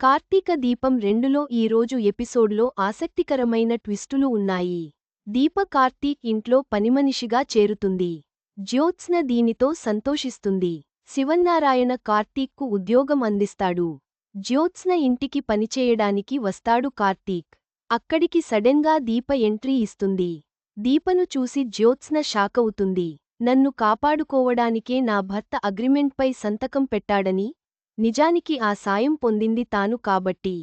కార్తీక దీపం రెండులో ఈరోజు ఎపిసోడ్లో ఆసక్తికరమైన ట్విస్టులు ఉన్నాయి. దీప కార్తీక్ ఇంట్లో పనిమనిషిగా చేరుతుంది. జ్యోత్స్న దీనితో సంతోషిస్తుంది. శివన్నారాయణ కార్తీక్కు ఉద్యోగం అందిస్తాడు. జ్యోత్స్న ఇంటికి పనిచేయడానికి వస్తాడు కార్తీక్. అక్కడికి సడెన్గా దీప ఎంట్రీ ఇస్తుంది. దీపను చూసి జ్యోత్స్న షాకవుతుంది. నన్ను కాపాడుకోవడానికే నా భర్త అగ్రిమెంట్పై సంతకం పెట్టాడని నిజానికి ఆ సాయం పొందింది తాను కాబట్టి.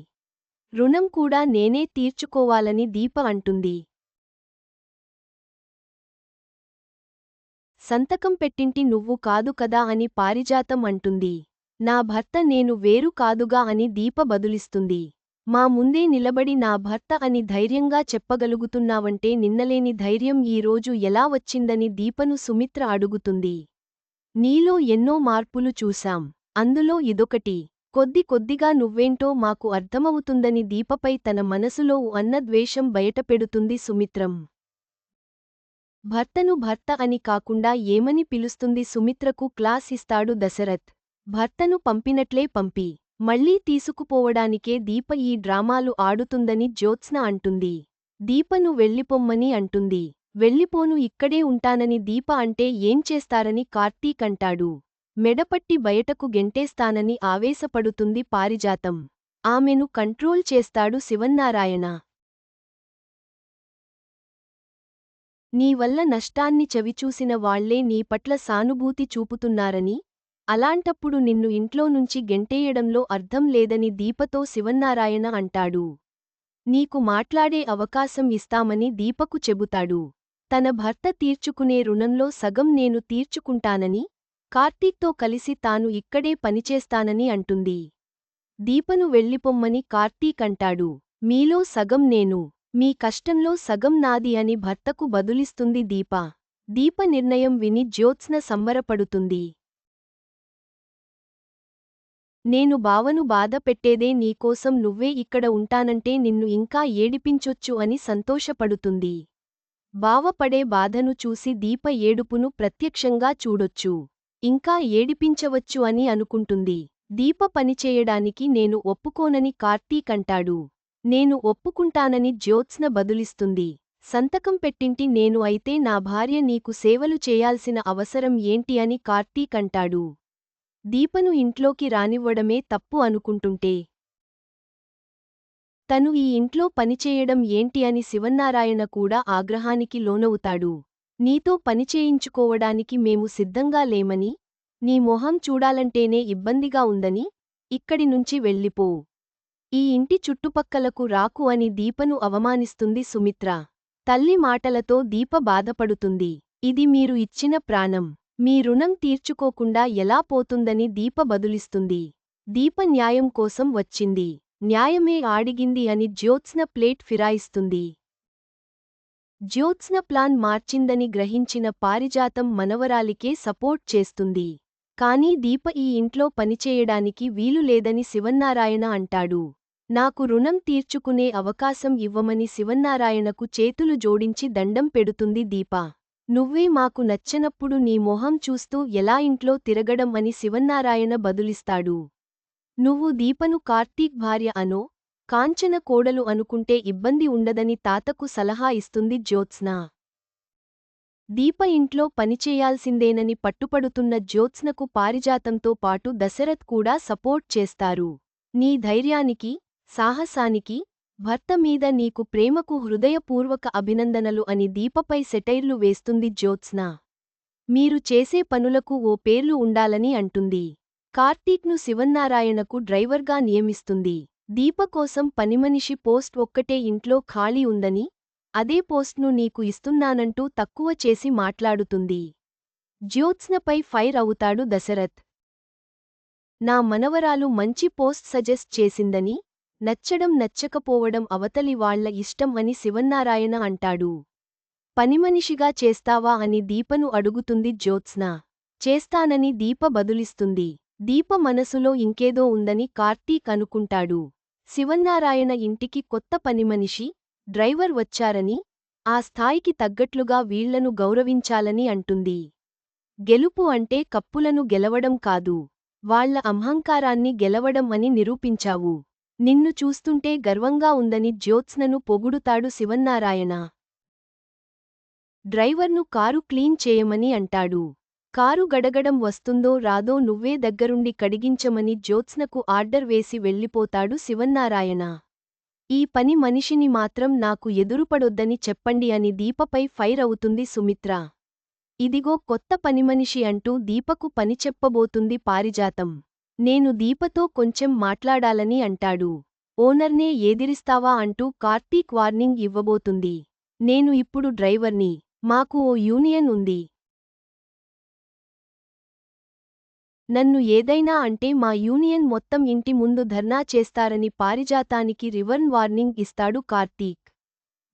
రుణం కూడా నేనే తీర్చుకోవాలని దీప అంటుంది. సంతకం పెట్టింటి నువ్వు కాదు కదా అని పారిజాతం అంటుంది. నా భర్త నేను వేరు కాదుగా అని దీప బదులిస్తుంది. మా ముందే నిలబడి నా భర్త అని ధైర్యంగా చెప్పగలుగుతున్నావంటే నిన్నలేని ధైర్యం ఈరోజు ఎలా వచ్చిందని దీపను సుమిత్ర అడుగుతుంది. నీలో ఎన్నో మార్పులు చూశాం. అందులో ఇదొకటి. కొద్ది కొద్దిగా నువ్వేంటో మాకు అర్థమవుతుందని దీపపై తన మనసులో అన్న ద్వేషం బయటపెడుతుంది సుమిత్రం. భర్తను భర్త అని కాకుండా ఏమని పిలుస్తుంది సుమిత్రకు క్లాస్ ఇస్తాడు దశరథ్. భర్తను పంపినట్లే పంపి. మళ్ళీ తీసుకుపోవడానికే దీప ఈ డ్రామాలు ఆడుతుందని జ్యోత్స్న అంటుంది. దీపను వెళ్ళిపొమ్మని అంటుంది. వెళ్ళిపోను ఇక్కడే ఉంటానని దీప అంటే ఏం చేస్తారని కార్తీక్ అంటాడు. మెడపట్టి బయటకు గెంటేస్తానని ఆవేశపడుతుంది పారిజాతం. ఆమెను కంట్రోల్ చేస్తాడు శివన్నారాయణ. నీ వల్ల నష్టాన్ని చవిచూసిన వాళ్ళే నీ పట్ల సానుభూతి చూపుతున్నారని అలాంటప్పుడు నిన్ను ఇంట్లో నుంచి గెంటేయడంలో అర్థం లేదని దీపతో శివన్నారాయణ అంటాడు. నీకు మాట్లాడే అవకాశం ఇస్తామని దీపకు చెబుతాడు. తన భర్త తీర్చుకునే రుణంలో సగం నేను తీర్చుకుంటానని కార్తీక్తో కలిసి తాను ఇక్కడే పనిచేస్తానని అంటుంది. దీపను వెళ్ళిపొమ్మని కార్తీక్ అంటాడు. మీలో సగం నేను మీ కష్టంలో సగం నాది అని భర్తకు బదులిస్తుంది దీప. దీప నిర్ణయం విని జ్యోత్స్న సంబరపడుతుంది. నేను బావను బాధ పెట్టేదే నీకోసం నువ్వే ఇక్కడ ఉంటానంటే నిన్ను ఇంకా ఏడిపించొచ్చు అని సంతోషపడుతుంది. బావపడే బాధను చూసి దీప ఏడుపును ప్రత్యక్షంగా చూడొచ్చు. ఇంకా ఏడిపించవచ్చు అని అనుకుంటుంది. దీప పనిచేయడానికి నేను ఒప్పుకోనని కార్తీక్ అంటాడు నేను ఒప్పుకుంటానని జ్యోత్స్న బదులిస్తుంది. సంతకం పెట్టింటి నేను అయితే నా భార్య నీకు సేవలు చేయాల్సిన అవసరం ఏంటి అని కార్తీక్ అంటాడు దీపను ఇంట్లోకి రానివ్వడమే తప్పు అనుకుంటుంటే. తను ఈ ఇంట్లో పనిచేయడం ఏంటి అని శివన్నారాయణ కూడా ఆగ్రహానికి లోనవుతాడు. నీతో పనిచేయించుకోవడానికి మేము సిద్ధంగా లేమని నీ మొహం చూడాలంటేనే ఇబ్బందిగా ఉందని ఇక్కడి నుంచి వెళ్ళిపో. ఈ ఇంటి చుట్టుపక్కలకు రాకు అని దీపను అవమానిస్తుంది సుమిత్ర. తల్లి మాటలతో దీప బాధపడుతుంది. ఇది మీరు ఇచ్చిన ప్రాణం. మీ రుణం తీర్చుకోకుండా ఎలా పోతుందని దీప బదులిస్తుంది. దీప న్యాయం కోసం వచ్చింది. న్యాయమే ఆడిగింది అని జ్యోత్స్న ప్లేట్ ఫిరాయిస్తుంది. జ్యోత్స్న ప్లాన్ మార్చిందని గ్రహించిన పారిజాతం మనవరాలికే సపోర్ట్ చేస్తుంది. కానీ దీప ఈ ఇంట్లో పనిచేయడానికి వీలు లేదని శివన్నారాయణ అంటాడు. నాకు రుణం తీర్చుకునే అవకాశం ఇవ్వమని శివన్నారాయణకు చేతులు జోడించి దండం పెడుతుంది దీప. నువ్వే మాకు నచ్చనప్పుడు నీ మొహం చూస్తూ ఎలా ఇంట్లో తిరగడం అని శివన్నారాయణ బదులిస్తాడు. నువ్వు దీపను కార్తీక్ భార్య అనో కాంచన కోడలు అనుకుంటే ఇబ్బంది ఉండదని తాతకు సలహా ఇస్తుంది జ్యోత్స్న. దీప ఇంట్లో పనిచేయాల్సిందేనని పట్టుపడుతున్న జ్యోత్స్నకు పారిజాతంతో పాటు దశరథ్ కూడా సపోర్ట్ చేస్తారు. నీ ధైర్యానికి సాహసానికి భర్త మీద నీకు ప్రేమకు హృదయపూర్వక అభినందనలు అని దీపపై సెటైర్లు వేస్తుంది జ్యోత్స్న. మీరు చేసే పనులకు ఓ పేర్లు ఉండాలని అంటుంది. కార్తీక్ను శివన్నారాయణకు డ్రైవర్గా నియమిస్తుంది. దీప కోసం పనిమనిషి పోస్ట్ ఒక్కటే ఇంట్లో ఖాళీ ఉందని అదే పోస్ట్ను నీకు ఇస్తున్నానంటూ తక్కువ చేసి మాట్లాడుతుంది. జ్యోత్స్నపై ఫైర్ అవుతాడు దశరథ్. నా మనవరాలు మంచి పోస్ట్ సజెస్ట్ చేసిందని నచ్చడం నచ్చకపోవడం అవతలి వాళ్ళ ఇష్టం అని శివన్నారాయణ అంటాడు. పనిమనిషిగా చేస్తావా అని దీపను అడుగుతుంది జ్యోత్స్న. చేస్తానని దీప బదులిస్తుంది. దీప మనసులో ఇంకేదో ఉందని కార్తీక్ అనుకుంటాడు. శివన్నారాయణ ఇంటికి కొత్త పనిమనిషి డ్రైవర్ వచ్చారని ఆ స్థాయికి తగ్గట్లుగా వీళ్ళను గౌరవించాలని అంటుంది. గెలుపు అంటే కప్పులను గెలవడం కాదు వాళ్ళ అహంకారాన్ని గెలవడం అని నిరూపించావు. నిన్ను చూస్తుంటే గర్వంగా ఉందని జ్యోత్స్నను పొగుడుతాడు శివన్నారాయణ. డ్రైవర్ను కారు క్లీన్ చేయమని అంటాడు. కారు గడగడం వస్తుందో రాదో నువ్వే దగ్గరుండి కడిగించమని జ్యోత్స్నకు ఆర్డర్ వేసి వెళ్ళిపోతాడు శివన్నారాయణ. ఈ పని మనిషిని మాత్రం నాకు ఎదురుపడొద్దని చెప్పండి అని దీపపై ఫైర్ అవుతుంది సుమిత్ర. ఇదిగో కొత్త పనిమనిషి అంటూ దీపకు పని చెప్పబోతుంది పారిజాతం. నేను దీపతో కొంచెం మాట్లాడాలని అంటాడు. ఓనర్నే ఏదిరిస్తావా అంటూ కార్తీక్ వార్నింగ్ ఇవ్వబోతుంది. నేను ఇప్పుడు డ్రైవర్ని. మాకు ఓ యూనియన్ ఉంది. నన్ను ఏదైనా అంటే మా యూనియన్ మొత్తం ఇంటి ముందు ధర్నా చేస్తారని పారిజాతానికి రివర్న్ వార్నింగ్ ఇస్తాడు కార్తీక్.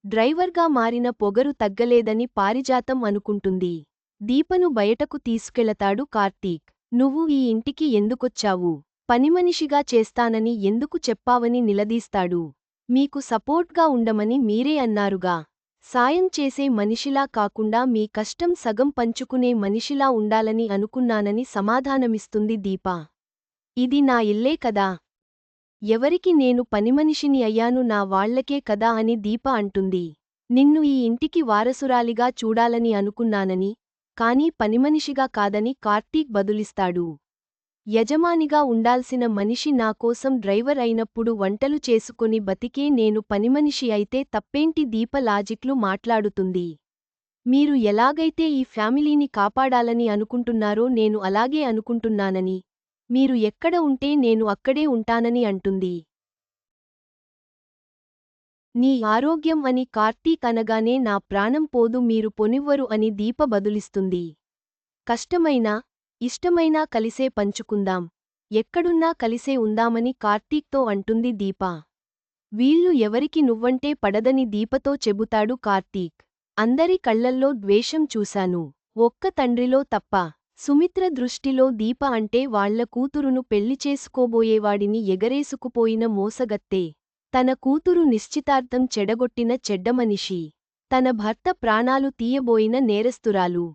డ్రైవర్గా మారిన పొగరు తగ్గలేదని పారిజాతం అనుకుంటుంది. దీపను బయటకు తీసుకెళతాడు కార్తీక్. నువ్వు ఈ ఇంటికి ఎందుకొచ్చావు? పనిమనిషిగా చేస్తానని ఎందుకు చెప్పావని నిలదీస్తాడు. మీకు సపోర్ట్గా ఉండమని మీరే అన్నారుగా. సాయం చేసే మనిషిలా కాకుండా మీ కష్టం సగం పంచుకునే మనిషిలా ఉండాలని అనుకున్నానని సమాధానమిస్తుంది దీప. ఇది నా ఇల్లే కదా. ఎవరికి నేను పనిమనిషిని అయ్యాను నా వాళ్ళకే కదా అని దీప అంటుంది. నిన్ను ఈ ఇంటికి వారసురాలిగా చూడాలని అనుకున్నానని కానీ పనిమనిషిగా కాదని కార్తీక్ బదులిస్తాడు. యజమానిగా ఉండాల్సిన మనిషి నాకోసం డ్రైవర్ అయినప్పుడు వంటలు చేసుకుని బతికే నేను పనిమనిషి అయితే తప్పేంటి దీప లాజిక్లు మాట్లాడుతుంది. మీరు ఎలాగైతే ఈ ఫ్యామిలీని కాపాడాలని అనుకుంటున్నారో నేను అలాగే అనుకుంటున్నానని. మీరు ఎక్కడ ఉంటే నేను అక్కడే ఉంటానని అంటుంది. నీ ఆరోగ్యం అని కార్తీక్ అనగానే నా ప్రాణం పోదు మీరు పొనివ్వరు అని దీప బదులిస్తుంది. కష్టమైనా ఇష్టమైనా కలిసే పంచుకుందాం. ఎక్కడున్నా కలిసే ఉందామని కార్తీక్తో అంటుంది దీప. వీళ్ళు ఎవరికి నువ్వంటే పడదని దీపతో చెబుతాడు కార్తీక్. అందరి కళ్ళల్లో ద్వేషం చూశాను. ఒక్క తండ్రిలో తప్ప సుమిత్ర దృష్టిలో దీప అంటే వాళ్ళ కూతురును పెళ్ళి చేసుకోబోయేవాడిని ఎగరేసుకుపోయిన మోసగత్తే. తన కూతురు నిశ్చితార్థం చెడగొట్టిన చెడ్డమనిషి. తన భర్త ప్రాణాలు తీయబోయిన నేరస్తురాలు.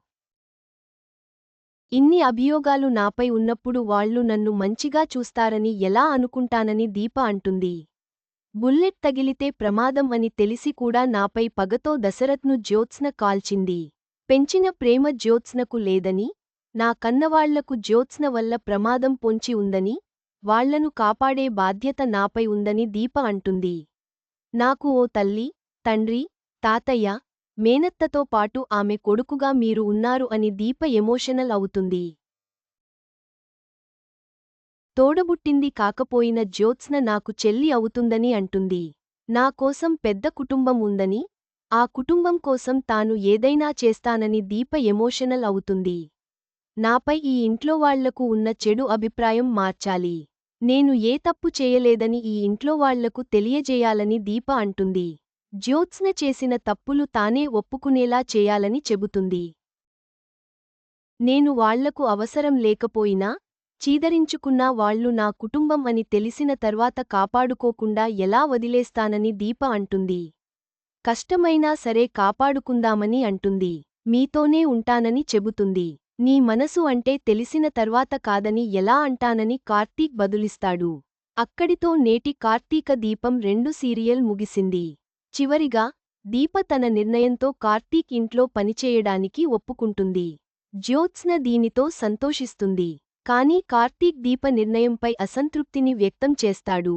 ఇన్ని అభియోగాలు నాపై ఉన్నప్పుడు వాళ్ళు నన్ను మంచిగా చూస్తారని ఎలా అనుకుంటానని దీప అంటుంది. బుల్లెట్ తగిలితే ప్రమాదం అని తెలిసి కూడా నాపై పగతో దశరథ్ను జ్యోత్స్న కాల్చింది. పెంచిన ప్రేమ జ్యోత్స్నకు లేదని నా కన్నవాళ్ళకు జ్యోత్స్న వల్ల ప్రమాదం పొంచి ఉందని వాళ్ళను కాపాడే బాధ్యత నాపై ఉందని దీప అంటుంది. నాకు ఓ తల్లి తండ్రి తాతయ్య మేనత్తతో పాటు ఆమె కొడుకుగా మీరు ఉన్నారు అని దీప ఎమోషనల్ అవుతుంది. తోడబుట్టింది కాకపోయిన జ్యోత్స్న నాకు చెల్లి అవుతుందని అంటుంది. నా కోసం పెద్ద కుటుంబం ఉందని ఆ కుటుంబం కోసం తాను ఏదైనా చేస్తానని దీప ఎమోషనల్ అవుతుంది. నాపై ఈ ఇంట్లోవాళ్ళకు ఉన్న చెడు అభిప్రాయం మార్చాలి. నేను ఏ తప్పు చేయలేదని ఈ ఇంట్లో వాళ్ళకు తెలియజేయాలని దీప అంటుంది. జ్యోత్స్న చేసిన తప్పులు తానే ఒప్పుకునేలా చేయాలని చెబుతుంది. నేను వాళ్ళకు అవసరం లేకపోయినా చీదరించుకున్నా వాళ్ళు నా కుటుంబం అని తెలిసిన తర్వాత కాపాడుకోకుండా ఎలా వదిలేస్తానని దీప అంటుంది. కష్టమైనా సరే కాపాడుకుందామని అంటుంది. మీతోనే ఉంటానని చెబుతుంది. నీ మనసు అంటే తెలిసిన తర్వాత కాదని ఎలా అంటానని కార్తీక్ బదులిస్తాడు. అక్కడితో నేటి కార్తీక దీపం రెండు సీరియల్ ముగిసింది. చివరిగా దీప తన నిర్ణయంతో కార్తీక్ ఇంట్లో పనిచేయడానికి ఒప్పుకుంటుంది. జ్యోత్స్న దీనితో సంతోషిస్తుంది. కానీ కార్తీక్ దీప నిర్ణయంపై అసంతృప్తిని వ్యక్తం చేస్తాడు.